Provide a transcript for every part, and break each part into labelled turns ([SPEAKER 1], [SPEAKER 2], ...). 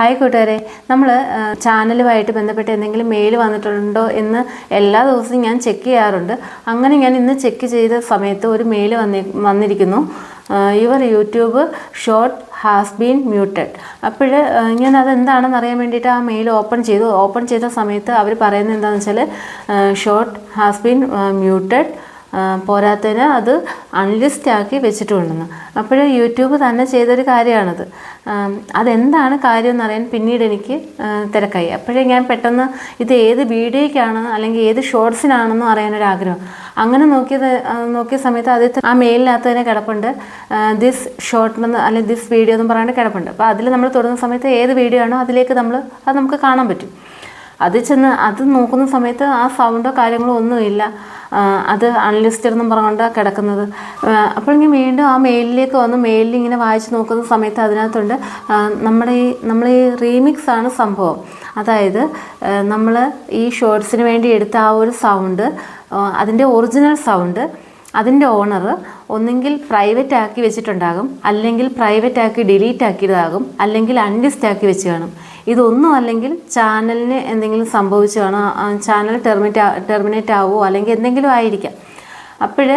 [SPEAKER 1] Hi കൂട്ടുകാരെ. നമ്മൾ ചാനലുമായിട്ട് ബന്ധപ്പെട്ട് എന്തെങ്കിലും മെയിൽ വന്നിട്ടുണ്ടോ എന്ന് എല്ലാ ദിവസവും ഞാൻ ചെക്ക് ചെയ്യാറുണ്ട്. അങ്ങനെ ഞാൻ ഇന്ന് ചെക്ക് ചെയ്ത സമയത്ത് ഒരു മെയിൽ വന്നി വന്നിരിക്കുന്നു. Your YouTube short has been muted അപ്പോൾ ഞാൻ അതെന്താണെന്ന് അറിയാൻ വേണ്ടിയിട്ട് ആ മെയിൽ ഓപ്പൺ ചെയ്തു. ഓപ്പൺ ചെയ്ത സമയത്ത് അവർ പറയുന്നത് എന്താണെന്ന് വെച്ചാൽ ഷോർട്ട് ഹാസ് ബീൻ മ്യൂട്ടഡ് പോരാത്തതിന് അത് അൺലിസ്റ്റ് ആക്കി വെച്ചിട്ടുണ്ടെന്ന് അപ്പോൾ യൂട്യൂബ് തന്നെ ചെയ്തൊരു കാര്യമാണത് അതെന്താണ് കാര്യം എന്നറിയാൻ പിന്നീട് എനിക്ക് തിരക്കായി. അപ്പോഴേ ഞാൻ പെട്ടെന്ന് ഇത് ഏത് വീഡിയോയ്ക്കാണ് അല്ലെങ്കിൽ ഏത് ഷോർട്സിനാണെന്നും അറിയാനൊരാഗ്രഹം. അങ്ങനെ നോക്കിയത് നോക്കിയ സമയത്ത് അതിൽ ആ മെയിലിനകത്ത് തന്നെ കിടപ്പുണ്ട് ദിസ് ഷോർട്ട് എന്ന് അല്ലെങ്കിൽ ദിസ് വീഡിയോ എന്ന് പറയാണ്ട് കിടപ്പുണ്ട്. അപ്പോൾ അതിൽ നമ്മൾ തുടങ്ങുന്ന സമയത്ത് ഏത് വീഡിയോ ആണോ അതിലേക്ക് നമ്മൾ അത് നമുക്ക് കാണാൻ പറ്റും. അത് ചെന്ന് അത് നോക്കുന്ന സമയത്ത് ആ സൗണ്ടോ കാര്യങ്ങളോ ഒന്നുമില്ല. അത് അൺലിസ്റ്റഡ് എന്നും പറഞ്ഞുകൊണ്ട് കിടക്കുന്നത്. അപ്പോൾ ഞാൻ വീണ്ടും ആ മെയിലിലേക്ക് വന്ന് മെയിലിൽ ഇങ്ങനെ വായിച്ച് നോക്കുന്ന സമയത്ത് അതിനകത്തുണ്ട് നമ്മുടെ ഈ നമ്മൾ ഈ റീമിക്സ് ആണ് സംഭവം. അതായത് നമ്മൾ ഈ ഷോർട്സിന് വേണ്ടി എടുത്ത ആ ഒരു സൗണ്ട് അതിന്റെ ഒറിജിനൽ സൗണ്ട് അതിന്റെ ഓണർ ഒന്നെങ്കിൽ പ്രൈവറ്റ് ആക്കി വെച്ചിട്ടുണ്ടാകും അല്ലെങ്കിൽ പ്രൈവറ്റ് ആക്കി ഡിലീറ്റ് ആക്കിയതാകും അല്ലെങ്കിൽ അൺലിസ്റ്റ് ആക്കി വെച്ച് കാണും ഇതൊന്നും അല്ലെങ്കിൽ ചാനലിന് എന്തെങ്കിലും സംഭവിച്ചു കാണും ചാനൽ ടെർമിനേറ്റ് ടെർമിനേറ്റ് ആവുമോ അല്ലെങ്കിൽ എന്തെങ്കിലും ആയിരിക്കാം. അപ്പോൾ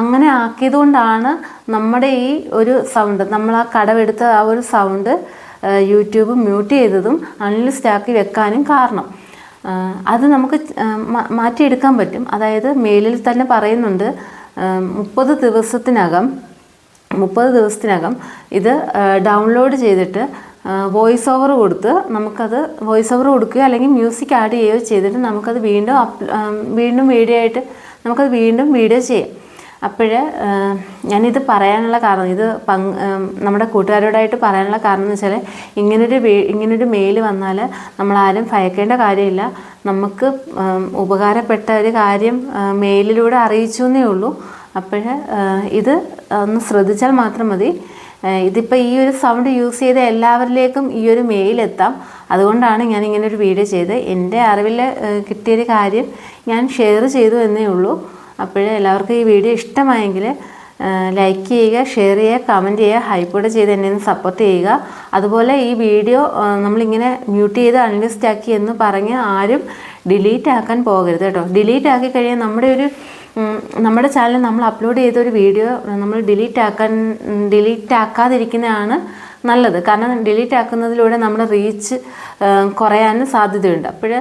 [SPEAKER 1] അങ്ങനെ ആക്കിയതുകൊണ്ടാണ് നമ്മുടെ ഈ ഒരു സൗണ്ട് നമ്മൾ ആ കടവെടുത്ത ആ ഒരു സൗണ്ട് യൂട്യൂബ് മ്യൂട്ട് ചെയ്തതും അൺലിസ്റ്റ് ആക്കി വെക്കാനും കാരണം. അത് നമുക്ക് മാറ്റിയെടുക്കാൻ പറ്റും. അതായത് മേലിൽ തന്നെ പറയുന്നുണ്ട് മുപ്പത് ദിവസത്തിനകം മുപ്പത് ദിവസത്തിനകം ഇത് ഡൗൺലോഡ് ചെയ്തിട്ട് വോയിസ് ഓവർ കൊടുത്ത് നമുക്കത് വോയിസ് ഓവർ കൊടുക്കുകയോ അല്ലെങ്കിൽ മ്യൂസിക് ആഡ് ചെയ്യുകയോ ചെയ്തിട്ട് നമുക്കത് വീണ്ടും വീണ്ടും വീഡിയോ ആയിട്ട് നമുക്കത് വീണ്ടും വീഡിയോ ചെയ്യാം. അപ്പോൾ ഞാനിത് പറയാനുള്ള കാരണം ഇത് പങ്ക് നമ്മുടെ കൂട്ടുകാരോടായിട്ട് പറയാനുള്ള കാരണം എന്ന് വെച്ചാൽ ഇങ്ങനൊരു ഇങ്ങനൊരു മെയിൽ വന്നാൽ നമ്മളാരും ഭയക്കേണ്ട കാര്യമില്ല. നമുക്ക് ഉപകാരപ്പെട്ട ഒരു കാര്യം മെയിലിലൂടെ അറിയിച്ചു എന്നേ ഉള്ളൂ. അപ്പോൾ ഇത് ഒന്ന് ശ്രദ്ധിച്ചാൽ മാത്രം മതി. ഇതിപ്പോൾ ഈ ഒരു സൗണ്ട് യൂസ് ചെയ്ത എല്ലാവരിലേക്കും ഈ ഒരു മെയിൽ എത്താം. അതുകൊണ്ടാണ് ഞാൻ ഇങ്ങനെ ഒരു വീഡിയോ ചെയ്ത് എന്റെ അറിവിൽ കിട്ടിയൊരു കാര്യം ഞാൻ ഷെയർ ചെയ്തു എന്നേ ഉള്ളൂ. അപ്പോഴേ എല്ലാവർക്കും ഈ വീഡിയോ ഇഷ്ടമായെങ്കിൽ ലൈക്ക് ചെയ്യുക ഷെയർ ചെയ്യുക കമന്റ് ചെയ്യുക ഹൈപ്പോടെ ചെയ്ത് എന്നെ ഒന്ന് സപ്പോർട്ട് ചെയ്യുക. അതുപോലെ ഈ വീഡിയോ നമ്മളിങ്ങനെ മ്യൂട്ട് ചെയ്ത് അൺലിസ്റ്റ് ആക്കി എന്ന് പറഞ്ഞ് ആരും ഡിലീറ്റ് ആക്കാൻ പോകരുത് കേട്ടോ. ഡിലീറ്റ് ആക്കി കഴിഞ്ഞാൽ നമ്മുടെ ഒരു നമ്മുടെ ചാനലിൽ നമ്മൾ അപ്ലോഡ് ചെയ്ത ഒരു വീഡിയോ നമ്മൾ ഡിലീറ്റ് ആക്കാൻ ഡിലീറ്റ് ആക്കാതിരിക്കുന്നതാണ് നല്ലത്. കാരണം ഡിലീറ്റ് ആക്കുന്നതിലൂടെ നമ്മുടെ റീച്ച് കുറയാനും സാധ്യതയുണ്ട്. അപ്പോൾ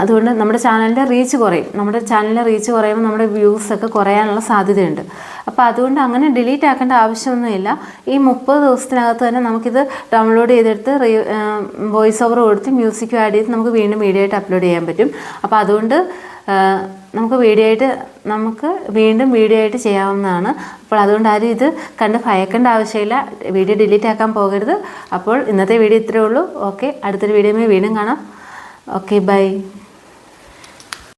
[SPEAKER 1] അതുകൊണ്ട് നമ്മുടെ ചാനലിന്റെ റീച്ച് കുറയും. നമ്മുടെ ചാനലിന്റെ റീച്ച് കുറയുമ്പോൾ നമ്മുടെ വ്യൂസ് ഒക്കെ കുറയാനുള്ള സാധ്യതയുണ്ട്. അപ്പോൾ അതുകൊണ്ട് അങ്ങനെ ഡിലീറ്റ് ആക്കേണ്ട ആവശ്യമൊന്നുമില്ല. ഈ മുപ്പത് ദിവസത്തിനകത്ത് തന്നെ നമുക്കിത് ഡൗൺലോഡ് ചെയ്തെടുത്ത് വോയിസ് ഓവർ കൊടുത്ത് മ്യൂസിക്കും ആഡ് ചെയ്ത് നമുക്ക് വീണ്ടും വീഡിയോ ആയിട്ട് അപ്ലോഡ് ചെയ്യാൻ പറ്റും. അപ്പോൾ അതുകൊണ്ട് നമുക്ക് വീഡിയോ ആയിട്ട് നമുക്ക് വീണ്ടും വീഡിയോ ആയിട്ട് ചെയ്യാവുന്നതാണ്. അപ്പോൾ അതുകൊണ്ട് ആരും ഇത് കണ്ട് ഭയക്കേണ്ട ആവശ്യമില്ല. വീഡിയോ ഡിലീറ്റ് ആക്കാൻ പോകരുത്. അപ്പോൾ ഇന്നത്തെ വീഡിയോ ഇത്രയേ ഉള്ളൂ. ഓക്കെ. അടുത്തൊരു വീഡിയോയിൽ വീണ്ടും കാണാം. Okay bye